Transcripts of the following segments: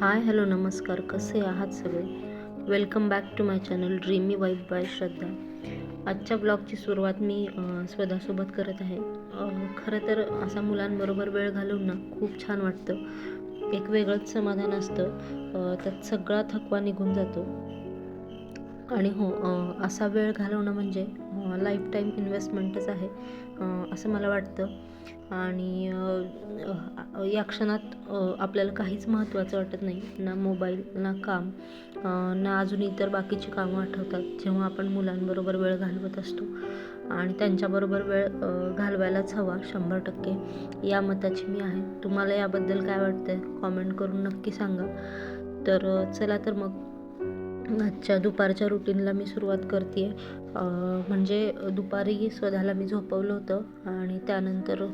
Hi hello नमस्कार कसे आहात सगळे? Welcome back to my channel dreamy wife by Shraddha. आजच्या ब्लॉगची सुरुवात मी स्वतःसोबत करत आहे. खरं तर असा मुलांबरोबर वेळ घालवून ना खूप छान वाटतं. एक वेगळंच समाधान असतं. त्यात सगळा थकवा निघून जातो. आणि हो असा वेळ घालवणं म्हणजे लाईफ टाईम इन्व्हेस्टमेंटच आहे असं मला वाटतं. आणि या क्षणात आपल्याला काहीच महत्त्वाचं वाटत नाही. ना मोबाईल ना काम ना अजून इतर बाकीची कामं आठवतात जेव्हा आपण मुलांबरोबर वेळ घालवत असतो. आणि त्यांच्याबरोबर वेळ घालवायलाच हवा शंभर टक्के. या मताची मी आहे. तुम्हाला याबद्दल काय वाटतंय? कॉमेंट करून नक्की सांगा. तर चला तर मग. आजच्या दुपारच्या रुटीनला मी सुरुवात करते. आहे म्हणजे दुपारी स्वतःला मी झोपवलं होतं आणि त्यानंतर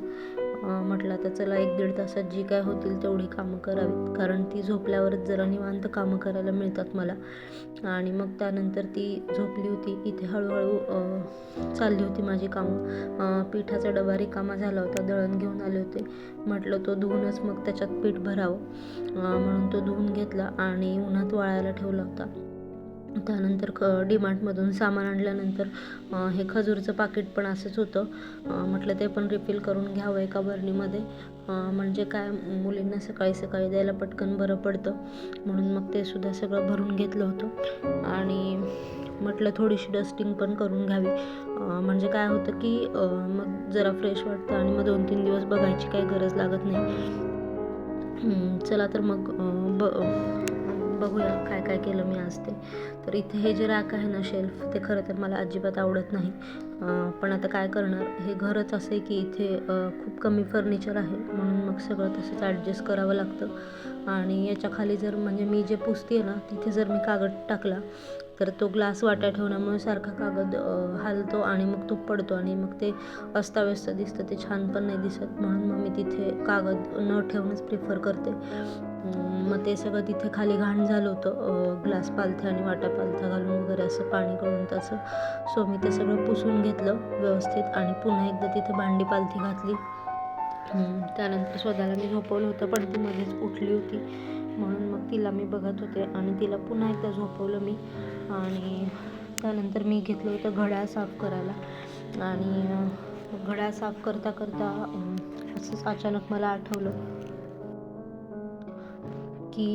म्हटलं आता चला एक दीड तासात जी काय होतील तेवढी कामं करावीत. कारण ती झोपल्यावरच जरा निवांत कामं करायला मिळतात मला. आणि मग त्यानंतर ती झोपली होती. इथे हळूहळू चालली होती माझी कामं. पिठाचा डबा रिकामा झाला होता. दळण घेऊन आले होते. म्हटलं तो धुवूनच मग त्याच्यात पीठ भरावं. म्हणून तो धुवून घेतला आणि उन्हात वाळायला ठेवला होता. त्यानंतर क डीमार्टमधून सामान आणल्यानंतर हे खजूरचं पाकिट पण असंच होतं. म्हटलं ते पण रिफिल करून घ्यावं एका बरणीमध्ये. म्हणजे काय मुलींना सकाळी सकाळी द्यायला पटकन बरं पडतं. म्हणून मग ते सुद्धा सगळं भरून घेतलं होतं. आणि म्हटलं थोडीशी डस्टिंग पण करून घ्यावी. म्हणजे काय होतं की मग जरा फ्रेश वाटतं आणि मग दोन तीन दिवस बघायची काही गरज लागत नाही. चला तर मग ब बघूया काय काय केलं मी आज ते. तर इथे हे जे रॅक आहे ना शेल्फ ते खरं तर मला अजिबात आवडत नाही. पण आता काय करणार? हे घरच असं आहे की इथे खूप कमी फर्निचर आहे. म्हणून मग सगळं तसंच ॲडजस्ट करावं लागतं. आणि याच्या खाली जर म्हणजे मी जे पुसते ना तिथे जर मी कागद टाकला तर तो ग्लास वाट्या ठेवण्यामुळे सारखा कागद हालतो आणि मग तो पडतो आणि मग ते अस्ताव्यस्त दिसतं. ते छान पण नाही दिसत. म्हणून मग मी तिथे कागद न ठेवणंच प्रिफर करते. मग ते सगळं तिथे खाली घाण झालं होतं ग्लास पालथ्या आणि वाटा पालथ्या घालून वगैरे असं पाणी गळून तसं. सो मी ते सगळं पुसून घेतलं व्यवस्थित आणि पुन्हा एकदा तिथे भांडी पालथी घातली. त्यानंतर स्वतःला मी झोपवलं होतं पण ती मध्येच उठली होती. म्हणून मग तिला मी बघत होते आणि तिला पुन्हा एकदा झोपवलं मी. आणि त्यानंतर मी घेतलं होतं घड्याळ साफ करायला. आणि घड्याळ साफ करता करता असंच अचानक मला आठवलं. की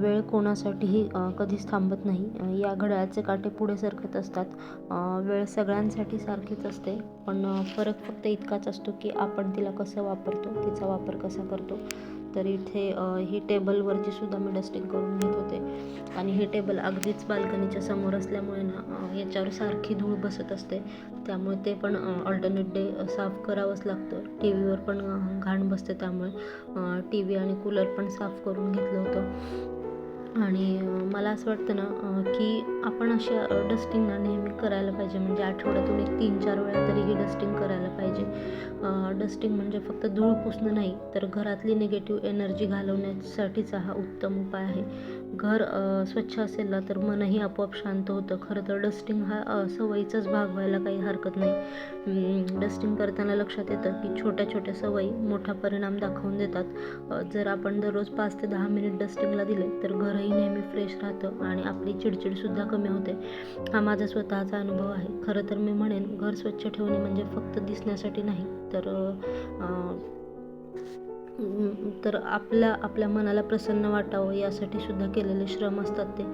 वेळ कोणासाठीही कधीच थांबत नाही. या घड्याळाचे काटे पुढे सरकत असतात. वेळ सगळ्यांसाठी सारखीच असते पण फरक फक्त इतकाच असतो की आपण तिला कसं वापरतो तिचा वापर कसा करतो. तर इथे ही टेबलवरची सुद्धा मी डस्टिंग करून घेत होते. आणि हे टेबल अगदीच बाल्कनीच्या समोर असल्यामुळे ना याच्यावर सारखी धूळ बसत असते. त्यामुळे ते पण ऑल्टरनेट डे साफ करावंच लागतं. टी व्हीवर पण घाण बसते त्यामुळे. टी व्ही आणि कूलर पण साफ करून घेतलं होतं. आणि मला असं वाटतं ना की आपण अशा डस्टिंग ना नेहमी करायला पाहिजे. म्हणजे आठवड्यातून एक तीन चार वेळा तरी ही डस्टिंग करायला पाहिजे. डस्टिंग म्हणजे फक्त धूळ पुसणं नाही तर घरातली निगेटिव्ह एनर्जी घालवण्यासाठीचा हा उत्तम उपाय आहे. घर स्वच्छ असेल ना तर मनही आपोआप शांत होतं. खरं तर डस्टिंग हा सवयीचाच भाग व्हायला काही हरकत नाही. डस्टिंग करताना लक्षात येतं की छोट्या छोट्या सवयी मोठा परिणाम दाखवून देतात. जर आपण दररोज पाच ते दहा मिनिट डस्टिंगला दिले तर घरही नेहमी फ्रेश राहतं आणि आपली चिडचिडसुद्धा कमी होते. हा माझा स्वतःचा अनुभव आहे. खरं तर मी म्हणेन घर स्वच्छ ठेवणे म्हणजे फक्त दिसण्यासाठी नाही तर तर आपल्या आपल्या मनाला प्रसन्न वाटावं यासाठी सुद्धा केलेले श्रम असतात ते.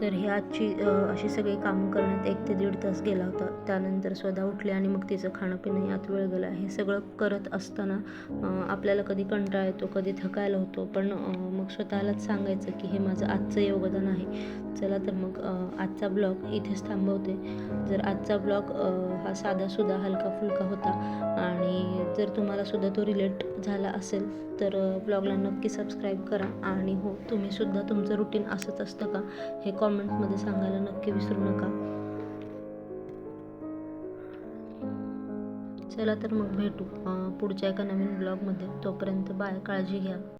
तर हे आजची अशी सगळी कामं करण्यात एक ते दीड तास गेला होता. त्यानंतर स्वतः उठले आणि मग तिचं खाणं पिणं यात वेळ गेला. हे सगळं करत असताना आपल्याला कधी कंटाळा येतो कधी थकायला होतो. पण मग स्वतःलाच सांगायचं की हे माझं आजचं योगदान आहे. चला तर मग आजचा ब्लॉग इथेच थांबवते. जर आजचा ब्लॉग हा साधासुद्धा हलका फुलका होता आणि जर तुम्हाला सुद्धा तो रिलेट झाला असेल तर ब्लॉगला नक्की सबस्क्राईब करा. आणि हो तुम्हीसुद्धा तुमचं रुटीन असंच असतं का? हे कॉ कॉमेंट्समध्ये सांगायला नक्की विसरू नका. चला तर मग भेटू पुढच्या एका नवीन ब्लॉगमध्ये तोपर्यंत बाय काळजी घ्या.